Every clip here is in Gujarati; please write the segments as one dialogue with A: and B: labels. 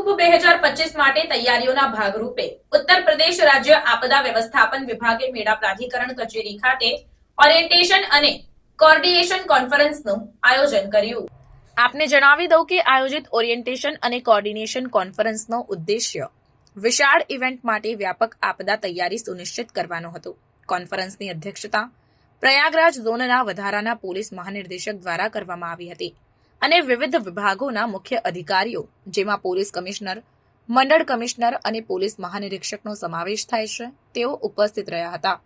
A: કુંભ બે હજાર પચીસ માટે તૈયારીઓના ભાગરૂપે ઉત્તર પ્રદેશ રાજ્ય આપદા વ્યવસ્થાપન વિભાગે મેળા પ્રાધિકરણ કચેરી ખાતે ઓરિએન્ટેશન અને કોર્ડિનેશન કોન્ફરન્સનું આયોજન કર્યું. આપને જણાવી દઉં કે આયોજિત ઓરિએન્ટેશન અને કોર્ડિનેશન કોન્ફરન્સનો ઉદ્દેશ્ય વિશાળ ઇવેન્ટ માટે વ્યાપક આપદા તૈયારી સુનિશ્ચિત કરવાનો હતો. કોન્ફરન્સની અધ્યક્ષતા પ્રયાગરાજ ઝોનના વધારાના પોલીસ મહાનિર્દેશક દ્વારા કરવામાં આવી હતી. અને વિવિધ વિભાગોના મુખ્ય અધિકારીઓ, જેમાં પોલીસ કમિશનર, મંડળ કમિશનર અને પોલીસ મહાનિરીક્ષકનો સમાવેશ થાય છે, તેઓ ઉપસ્થિત રહ્યા હતા.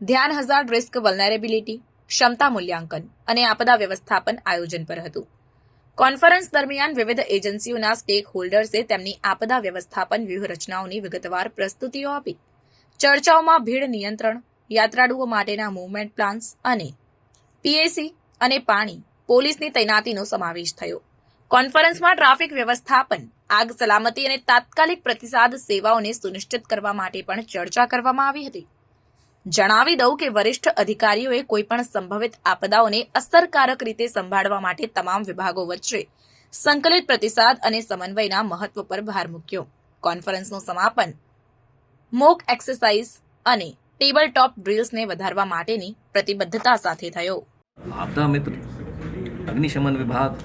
A: ધ્યાન હઝાર્ડ રિસ્ક વલનેરેબિલિટી, ક્ષમતા મૂલ્યાંકન અને આપદા વ્યવસ્થાપન આયોજન પર હતું. કોન્ફરન્સ દરમિયાન વિવિધ એજન્સીઓના સ્ટેક હોલ્ડર્સે તેમની આપદા વ્યવસ્થાપન વ્યૂહરચનાઓની વિગતવાર પ્રસ્તુતિઓ આપી. ચર્ચાઓમાં ભીડ નિયંત્રણ, યાત્રાળુઓ માટેના મૂવમેન્ટ પ્લાન્સ અને પીએસી અને પાણી પોલીસની તૈનાતીનો સમાવેશ થયો. કોન્ફરન્સમાં ટ્રાફિક વ્યવસ્થાપન, આગ સલામતી અને તાત્કાલિક પ્રતિસાદ સેવાઓને સુનિશ્ચિત કરવા માટે પણ ચર્ચા કરવામાં આવી હતી. જણાવી દઉં કે વરિષ્ઠ અધિકારીઓએ કોઈપણ સંભવિત આપદાઓને અસરકારક રીતે સંભાળવા માટે તમામ વિભાગો વચ્ચે સંકલિત પ્રતિસાદ અને સમન્વયના મહત્વ પર ભાર મૂક્યો. કોન્ફરન્સનું સમાપન મોક એક્સરસાઇઝ અને ટેબલ ટોપ ડ્રિલ્સને વધારવા માટેની પ્રતિબદ્ધતા સાથે થયો.
B: આપદા મિત્ર. अग्निशमन विभाग,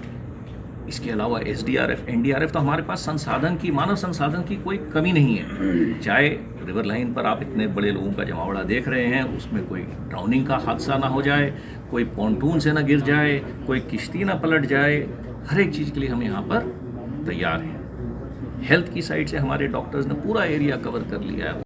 B: इसके अलावा S D R F N D R F तो हमारे पास संसाधन की, मानव संसाधन की कोई कमी नहीं है। चाहे रिवर लाइन पर आप इतने बड़े लोगों का जमावड़ा देख रहे हैं, उसमें कोई ड्राउनिंग का हादसा ना हो जाए, कोई पॉन्टून से ना गिर जाए, कोई किश्ती ना पलट जाए, हर एक चीज़ के लिए हम यहाँ पर तैयार हैं। हेल्थ की साइड से हमारे डॉक्टर्स ने पूरा एरिया कवर कर लिया है।